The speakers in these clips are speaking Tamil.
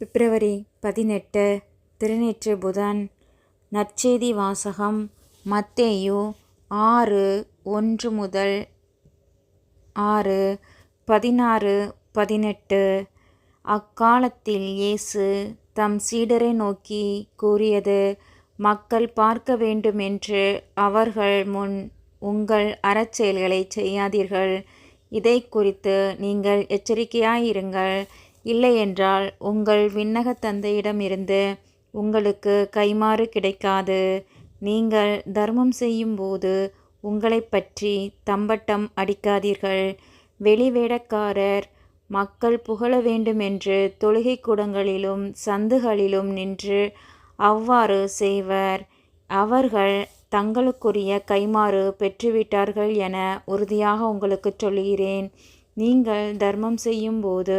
பிப்ரவரி பதினெட்டு திருநேற்று புதன். நற்செய்தி வாசகம் மத்தேயு ஆறு ஒன்று முதல் ஆறு பதினாறு பதினெட்டு. அக்காலத்தில் இயேசு தம் சீடரை நோக்கி கூறியது மக்கள் பார்க்க வேண்டுமென்று அவர்கள் முன் உங்கள் அறச்செயல்களைச் செய்யாதீர்கள். இதை குறித்து நீங்கள் எச்சரிக்கையாயிருங்கள். இல்லையென்றால் உங்கள் விண்ணகத் தந்தையிடமிருந்து உங்களுக்கு கைமாறு கிடைக்காது. நீங்கள் தர்மம் செய்யும்போது உங்களை பற்றி தம்பட்டம் அடிக்காதீர்கள். வெளிவேடக்காரர் மக்கள் புகழ வேண்டுமென்று தொழுகை கூடங்களிலும் சந்துகளிலும் நின்று அவ்வாறு செய்வர். அவர்கள் தங்களுக்குரிய கைமாறு பெற்றுவிட்டார்கள் என உறுதியாக உங்களுக்கு சொல்கிறேன் நீங்கள் தர்மம் செய்யும்போது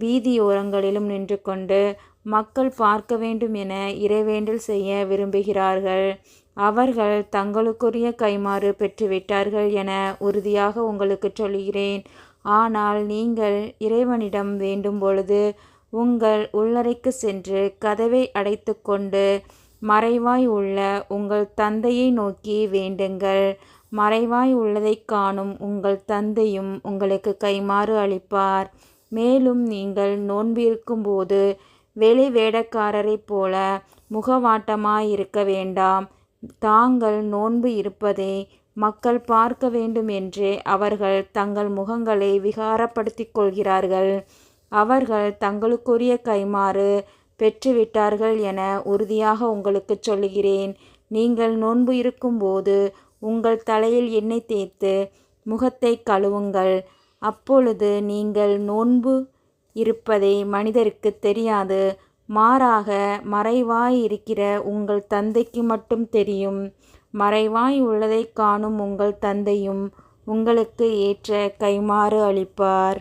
வீதியோரங்களிலும் நின்று கொண்டு மக்கள் பார்க்க வேண்டும் என இறைவேண்டல் செய்ய விரும்புகிறார்கள். அவர்கள் தங்களுக்குரிய கைமாறு பெற்றுவிட்டார்கள் என உறுதியாக உங்களுக்கு சொல்கிறேன் ஆனால் நீங்கள் இறைவனிடம் வேண்டும் பொழுது உங்கள் உள்ளறைக்கு சென்று கதவை அடைத்து கொண்டு மறைவாய் உள்ள உங்கள் தந்தையை நோக்கி வேண்டுங்கள். மறைவாய் உள்ளதைக் காணும் உங்கள் தந்தையும் உங்களுக்கு கைமாறு அளிப்பார். மேலும் நீங்கள் நோன்பிருக்கும்போது வெளி வேடக்காரரைப் போல முகவாட்டமாயிருக்க வேண்டாம். தாங்கள் நோன்பு இருப்பதை மக்கள் பார்க்க வேண்டும் என்றே அவர்கள் தங்கள் முகங்களை விகாரப்படுத்திக் கொள்கிறார்கள். அவர்கள் தங்களுக்குரிய கைமாறு பெற்றுவிட்டார்கள் என உறுதியாக உங்களுக்குச் சொல்லுகிறேன். நீங்கள் நோன்பு இருக்கும்போது உங்கள் தலையில் எண்ணெய் தேய்த்து முகத்தை கழுவுங்கள். அப்பொழுது நீங்கள் நோன்பு இருப்பதை மனிதருக்கு தெரியாது. மாறாக மறைவாய் இருக்கிற உங்கள் தந்தைக்கு மட்டும் தெரியும். மறைவாய் உள்ளதைக் காணும் உங்கள் தந்தையும் உங்களுக்கு ஏற்ற கைமாறு அளிப்பார்.